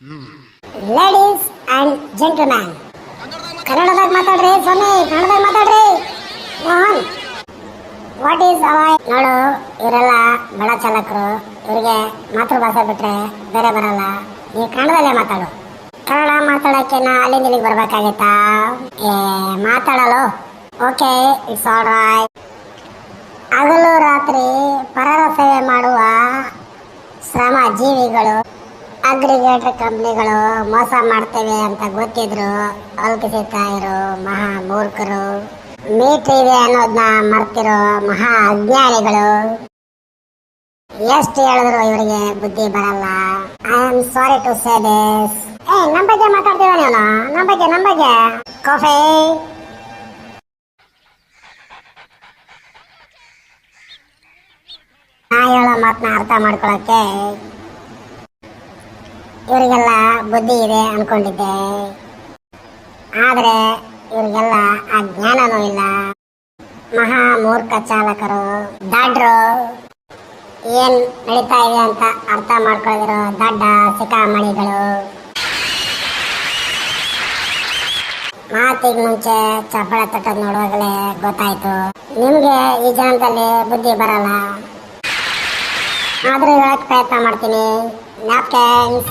Ladies and gentleman ಕನ್ನಡದಾಗ ಮಾತಾಡ್ರಿ ಸ್ವಾಮಿ ಕನ್ನಡದಾಗ ಮಾತಾಡ್ರಿ ಮೋಹನ್ ವಾಟ್ ಈಸ್ ಅವಾಯ್ ನೋಡು, ಇವರೆಲ್ಲ ಬಡ ಚಾಲಕರು, ಇವರಿಗೆ ಮಾತೃಭಾಷೆ ಬಿಟ್ರೆ ಬೇರೆ ಬರಲ್ಲ. ನೀವು ಕನ್ನಡದಲ್ಲೇ ಮಾತಾಡು. ಕನ್ನಡ ಮಾತಾಡೋಕೆ ನಾ ಅಲ್ಲಿಂದ ಇಲ್ಲಿಗೆ ಬರ್ಬೇಕಾಗಿತ್ತಾ? ಏ, ಮಾತಾಡಲು? ಓಕೆ ಇಟ್ಸ್ ಆಲ್ ರಾಯ್ ಹಗಲು ರಾತ್ರಿ ಪರರ ಸೇವೆ ಮಾಡುವ ಶ್ರಮ ಜೀವಿಗಳು ಅಗ್ರಿಗೇಟರ್ ಕಂಪ್ನಿಗಳು ಮೋಸ ಮಾಡ್ತೇವೆ ಅಂತ ಗೊತ್ತಿದ್ರು ಅಲ್ಕಿಸುತ್ತಾ ಇರೋ ಮಹಾ ಮೂರ್ಖರು ಮೀಟ್ರ್ ಇದೆ ಅನ್ನೋದನ್ನ ಮರ್ತಿರೋ ಮಹಾ ಅಜ್ಞಾನಿಗಳು. ಎಷ್ಟು ಹೇಳಿದ್ರು ಇವರಿಗೆ ಬುದ್ಧಿ ಬರಲ್ಲ. I am sorry to say this ಏ ನಮ್ಮ ಬಗ್ಗೆ ಮಾತಾಡ್ತೀವ ನೀನು ನಮ್ಮ ಬಗ್ಗೆ ನಮ್ಮ ಬಗ್ಗೆ. ಕಾಫಿ ನಾ ಹೇಳೋ ಮಾತನ್ನ ಅರ್ಥ ಮಾಡ್ಕೊಳಕ್ಕೆ ಇವರಿಗೆಲ್ಲ ಬುದ್ಧಿ ಇದೆ ಅನ್ಕೊಂಡಿದ್ದೆ. ಆದರೆ ಇವರಿಗೆಲ್ಲ ಆ ಜ್ಞಾನನೂ ಇಲ್ಲ. ಮಹಾ ಮೂರ್ಖ ಚಾಲಕರು, ದಾಡ್ರು. ಏನ್ ನಡೀತಾ ಇದೆ ಅಂತ ಅರ್ಥ ಮಾಡ್ಕೊಳ್ಳಿರೋ ದಡ್ಡ ಸಿಕಾಮಣಿಗಳು ಮಾತಿಗೆ ಮುಂಚೆ ಚಪ್ಪಳ ತಟ್ಟದ್ ನೋಡುವಾಗಲೇ ಗೊತ್ತಾಯ್ತು. ನಿಮ್ಗೆ ಈ ಜನದಲ್ಲಿ ಬುದ್ಧಿ ಬರಲ್ಲ. ಆದ್ರೂ ಹೇಳಕ್ ಪ್ರಯತ್ನ ಮಾಡ್ತೀನಿ. ನ್ಯಾಪ್ಕಿನ್ಸ್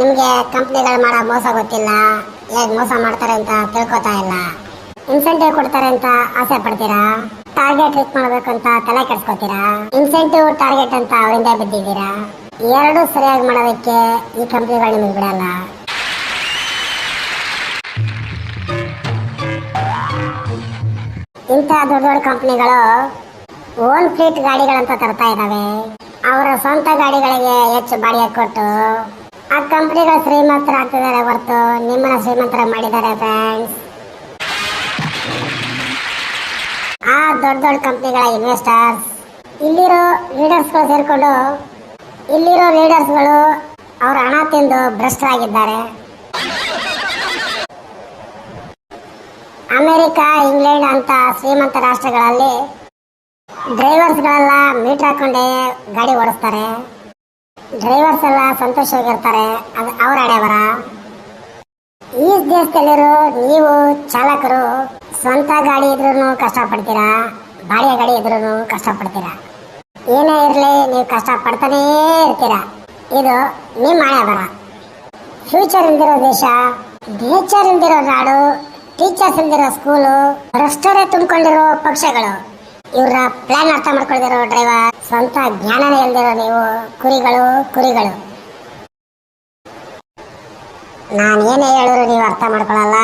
ನಿಮ್ಗೆ ಕಂಪ್ನಿಗಳು ಮಾಡೋ ಮೋಸ ಗೊತ್ತಿಲ್ಲ? ಹೇಗೆ ಮೋಸ ಮಾಡ್ತಾರೆ ಅಂತ ತಿಳ್ಕೊತಾ ಇಲ್ಲ? ಇನ್ಸೆಂಟಿವ್ ಕೊಡ್ತಾರೆ ಅಂತ ಆಸೆ ಪಡ್ತೀರಾ? ಟಾರ್ಗೆಟ್ ರೀಚ್ ಮಾಡ್ಬೇಕು ಅಂತ ತಲೆ ಕೆಡ್ಸ್ಕೊತೀರಾ? ಇನ್ಸೆಂಟಿವ್ ಟಾರ್ಗೆಟ್ ಅಂತ ಅವರಿಂದ ಬಿದ್ದಿದ್ದೀರಾ? ಎರಡು ಸರಿಯಾಗಿ ಮಾಡೋದಕ್ಕೆ ಈ ಕಂಪ್ನಿಗಳು ನಿಮಗೆ ಬಿಡಲ್ಲ. ಇಂಥ ದೊಡ್ಡ ದೊಡ್ಡ ಕಂಪ್ನಿಗಳು ಓನ್ ಫ್ಲೀಟ್ ಗಾಡಿಗಳಂತ ತರ್ತಾ ಇದ್ದಾವೆ ಅವರ ಸ್ವಂತ ಗಾಡಿಗಳಿಗೆ ಹೆಚ್ಚು ಬಾಡಿಗೆ ಕೊಟ್ಟು ಆ ಕಂಪ್ನಿಗಳು ಶ್ರೀಮಂತರ ಆಗ್ತಿದ್ದಾರೆ ಹೊರತು, ನಿಮ್ಮನ್ನ ಶ್ರೀಮಂತರ ಮಾಡಿದ್ದಾರೆ ಫ್ರೆಂಡ್ಸ್ ಆ ದೊಡ್ಡ ದೊಡ್ಡ ಕಂಪ್ನಿಗಳ ಇನ್ವೆಸ್ಟರ್ಸ್ ಇಲ್ಲಿರೋ ಲೀಡರ್ಸ್ಗಳು ಸೇರಿಕೊಂಡು, ಇಲ್ಲಿರೋ ಲೀಡರ್ಸ್ಗಳು ಅವ್ರ ಹಣ ತಿಂದು ಭ್ರಷ್ಟರಾಗಿದ್ದಾರೆ ಅಮೆರಿಕ, ಇಂಗ್ಲೆಂಡ್ ಅಂತ ಶ್ರೀಮಂತ ರಾಷ್ಟ್ರಗಳಲ್ಲಿ ಡ್ರೈವರ್ಸ್ಗಳೆಲ್ಲ ಮೀಟರ್ ಹಾಕೊಂಡೇ ಗಾಡಿ ಓಡಿಸ್ತಾರೆ. ಡ್ರೈವರ್ಸ್ ಎಲ್ಲ ಸಂತೋಷವಾಗಿರ್ತಾರೆ. ಅದು ಅವ್ರ ಹಣೆಬರ. ಈ ದೇಶದಲ್ಲಿರೋ ನೀವು ಚಾಲಕರು, ಸ್ವಂತ ಗಾಡಿ ಇದ್ರೂ ಕಷ್ಟಪಡ್ತೀರಾ? ಬಾಡಿಗೆ ಗಾಡಿ ಇದ್ರೂ ಕಷ್ಟಪಡ್ತೀರಾ? ಏನೇ ಇರಲಿ, ನೀವು ಕಷ್ಟಪಡ್ತಾನೇ ಇರ್ತೀರಾ? ಇದು ನಿಮ್ಮ ಅಡೆಯವರ ಫ್ಯೂಚರ್ ಇಂದಿರೋ ದೇಶ ನೇಚರ್ ಇಂದಿರೋ ನಾಡು ಟೀಚರ್ಸ್ ಇಂದಿರೋ ಸ್ಕೂಲು ಭ್ರಷ್ಟರೇ ತುಂಬಿಕೊಂಡಿರೋ ಪಕ್ಷಗಳು. ಇವರ ಪ್ಲಾನ್ ಅರ್ಥ ಮಾಡ್ಕೊಳ್ತಿರೋ ಡ್ರೈವರ್ ಸ್ವಂತ ಜ್ಞಾನನೇ ಇಲ್ದಿರೋ ನೀವು, ಕುರಿಗಳು ಕುರಿಗಳು. ನಾನು ಏನೇ ಹೇಳಿದ್ರು ನೀವು ಅರ್ಥ ಮಾಡ್ಕೊಳಲ್ಲ.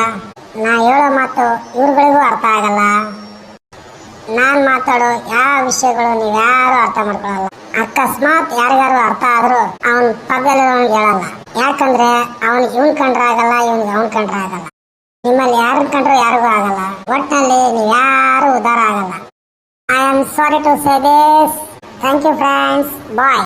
ನಾ ಹೇಳೋ ಮಾತು ಇವ್ರಗಳಿಗೂ ಅರ್ಥ ಆಗಲ್ಲ. ನಾನು ಮಾತಾಡೋ ಯಾವ ವಿಷಯಗಳು ನೀವ್ಯಾರು ಅರ್ಥ ಮಾಡ್ಕೊಳಲ್ಲ. ಅಕಸ್ಮಾತ್ ಯಾರಿಗಾರು ಅರ್ಥ ಆದ್ರೂ ಅವನ್ ಪಕ್ಕದಲ್ಲಿ ಹೇಳಲ್ಲ. ಯಾಕಂದ್ರೆ ಅವನಿಗೆ ಇವನ್ ಕಂಡ್ರೆ ಆಗಲ್ಲ, ಇವನ್ ಅವನ್ ಕಂಡ್ರೆ ಆಗಲ್ಲ. ನಿಮ್ಮಲ್ಲಿ ಯಾರನ್ನ ಕಂಡ್ರು ಯಾರಿಗೂ ಆಗಲ್ಲ. ಒಟ್ಟಿನಲ್ಲಿ sorry to say this. Thank you, friends. Bye.